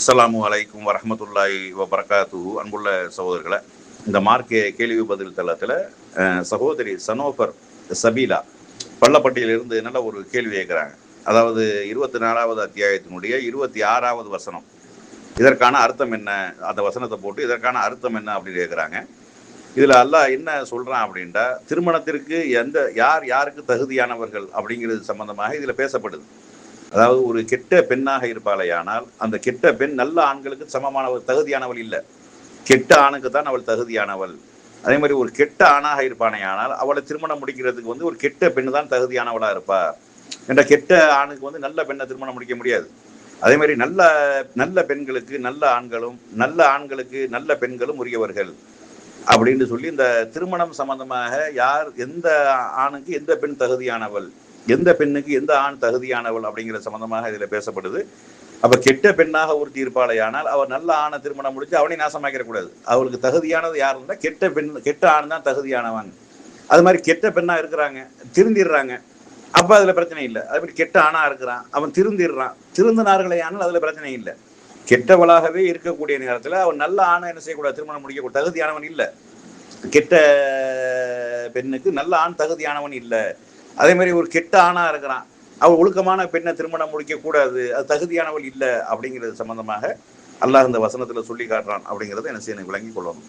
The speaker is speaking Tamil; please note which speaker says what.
Speaker 1: அஸ்லாம் அலைக்கும் வரமத்துல்லாய் வபரகாத்து அன்புள்ள சகோதரர்களை இந்த மார்க்கே கேள்வி பதில் தளத்தில் சகோதரி சனோஃபர் சபீலா பள்ளப்பட்டியிலிருந்து நல்ல ஒரு கேள்வி கேட்குறாங்க அதாவது இருபத்தி நாலாவது அத்தியாயத்தினுடைய இருபத்தி ஆறாவது வசனம். இதற்கான அர்த்தம் என்ன? அந்த வசனத்தை போட்டு இதற்கான அர்த்தம் என்ன அப்படின்னு கேட்குறாங்க இதில் அல்லாஹ் என்ன சொல்கிறான் அப்படின்ட்டா திருமணத்திற்கு எந்த யார் யாருக்கு தகுதியானவர்கள் அப்படிங்கிறது சம்பந்தமாக இதில் பேசப்படுது. அதாவது ஒரு கெட்ட பெண்ணாக இருப்பாளையானால் அந்த கெட்ட பெண் நல்ல ஆண்களுக்கு சமமானவள் தகுதியானவள் இல்லை. கெட்ட ஆணுக்கு தான் அவள் தகுதியானவள். அதே மாதிரி ஒரு கெட்ட ஆணாக இருப்பானேயானால் அவளை திருமணம் முடிக்கிறதுக்கு வந்து ஒரு கெட்ட பெண்ணு தான் தகுதியானவளாக இருப்பா. என்ற கெட்ட ஆணுக்கு வந்து நல்ல பெண்ணை திருமணம் முடிக்க முடியாது. அதே மாதிரி நல்ல நல்ல பெண்களுக்கு நல்ல ஆண்களும் நல்ல ஆண்களுக்கு நல்ல பெண்களும் உரியவர்கள். அப்படின்னு சொல்லி இந்த திருமணம் சம்பந்தமாக யார் எந்த ஆணுக்கு எந்த பெண் தகுதியானவள்? எந்த பெண்ணுக்கு எந்த ஆண் தகுதியானவள் அப்படிங்கிற சம்பந்தமாக இதில் பேசப்படுது. அப்ப கெட்ட பெண்ணாக ஒருத்தி இருப்பாளேயானால் அவர் நல்ல ஆணை திருமணம் முடிச்சு அவனை நாசமாக்கிற கூடாது அவளுக்கு தகுதியானது யார் இருந்தால் கெட்ட பெண் கெட்ட ஆண் தான் தகுதியானவன். அது மாதிரி கெட்ட பெண்ணா இருக்கிறாங்க திருந்திடுறாங்க. அப்ப அதுல பிரச்சனை இல்லை. அதே மாதிரி கெட்ட ஆணா இருக்கிறான் அவன் திருந்திடுறான். திருந்தினார்களே ஆனால் அதுல பிரச்சனை இல்லை. கெட்டவளாகவே இருக்கக்கூடிய நேரத்துல அவன் நல்ல ஆணை என்ன செய்யக்கூடாது? திருமணம் முடிக்க தகுதியானவன் இல்லை. கெட்ட பெண்ணுக்கு நல்ல ஆண் தகுதியானவன் இல்லை. அதே மாதிரி ஒரு கெட்ட ஆணாக இருக்கிறான். அவள் ஒழுக்கமான பெண்ணை திருமணம் முடிக்க கூடாது அது தகுதியானவள் இல்லை அப்படிங்கிறது சம்பந்தமாக அல்லாஹ் இந்த வசனத்துல சொல்லி காட்டுறான் அப்படிங்கறத என்ன செய்யணும் விளங்கி கொள்ளணும்.